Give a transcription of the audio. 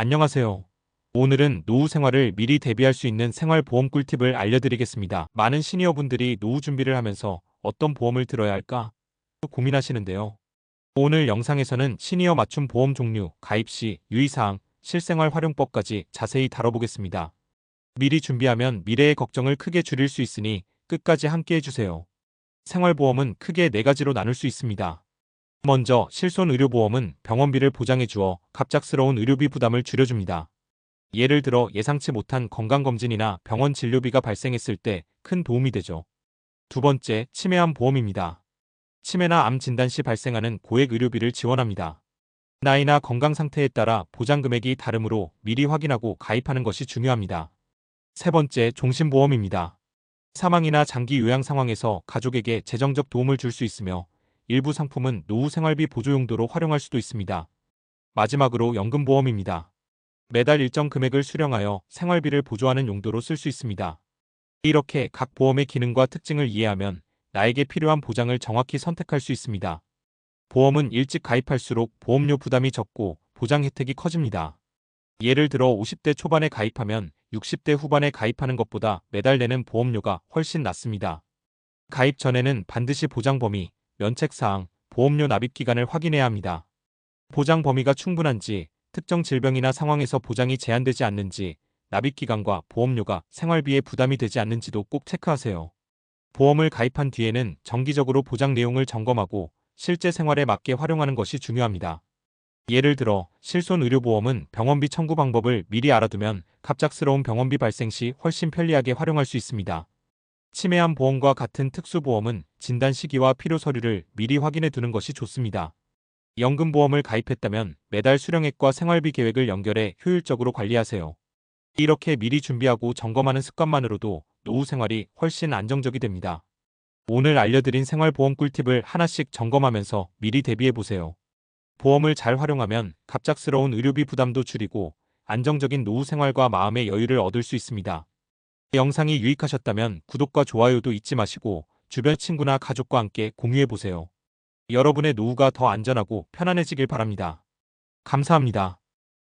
안녕하세요. 오늘은 노후 생활을 미리 대비할 수 있는 생활보험 꿀팁을 알려드리겠습니다. 많은 시니어분들이 노후 준비를 하면서 어떤 보험을 들어야 할까 고민하시는데요. 오늘 영상에서는 시니어 맞춤 보험 종류, 가입 시, 유의사항, 실생활 활용법까지 자세히 다뤄보겠습니다. 미리 준비하면 미래의 걱정을 크게 줄일 수 있으니 끝까지 함께 해주세요. 생활보험은 크게 네 가지로 나눌 수 있습니다. 먼저 실손 의료보험은 병원비를 보장해 주어 갑작스러운 의료비 부담을 줄여줍니다. 예를 들어 예상치 못한 건강검진이나 병원 진료비가 발생했을 때 큰 도움이 되죠. 두 번째, 치매암 보험입니다. 치매나 암 진단 시 발생하는 고액 의료비를 지원합니다. 나이나 건강 상태에 따라 보장 금액이 다르므로 미리 확인하고 가입하는 것이 중요합니다. 세 번째, 종신보험입니다. 사망이나 장기 요양 상황에서 가족에게 재정적 도움을 줄 수 있으며 일부 상품은 노후 생활비 보조 용도로 활용할 수도 있습니다. 마지막으로 연금보험입니다. 매달 일정 금액을 수령하여 생활비를 보조하는 용도로 쓸 수 있습니다. 이렇게 각 보험의 기능과 특징을 이해하면 나에게 필요한 보장을 정확히 선택할 수 있습니다. 보험은 일찍 가입할수록 보험료 부담이 적고 보장 혜택이 커집니다. 예를 들어 50대 초반에 가입하면 60대 후반에 가입하는 것보다 매달 내는 보험료가 훨씬 낮습니다. 가입 전에는 반드시 보장 범위, 면책사항, 보험료 납입 기간을 확인해야 합니다. 보장 범위가 충분한지, 특정 질병이나 상황에서 보장이 제한되지 않는지, 납입 기간과 보험료가 생활비에 부담이 되지 않는지도 꼭 체크하세요. 보험을 가입한 뒤에는 정기적으로 보장 내용을 점검하고 실제 생활에 맞게 활용하는 것이 중요합니다. 예를 들어 실손 의료보험은 병원비 청구 방법을 미리 알아두면 갑작스러운 병원비 발생 시 훨씬 편리하게 활용할 수 있습니다. 치매암 보험과 같은 특수보험은 진단 시기와 필요 서류를 미리 확인해 두는 것이 좋습니다. 연금보험을 가입했다면 매달 수령액과 생활비 계획을 연결해 효율적으로 관리하세요. 이렇게 미리 준비하고 점검하는 습관만으로도 노후 생활이 훨씬 안정적이 됩니다. 오늘 알려드린 생활보험 꿀팁을 하나씩 점검하면서 미리 대비해 보세요. 보험을 잘 활용하면 갑작스러운 의료비 부담도 줄이고 안정적인 노후 생활과 마음의 여유를 얻을 수 있습니다. 영상이 유익하셨다면 구독과 좋아요도 잊지 마시고 주변 친구나 가족과 함께 공유해보세요. 여러분의 노후가 더 안전하고 편안해지길 바랍니다. 감사합니다.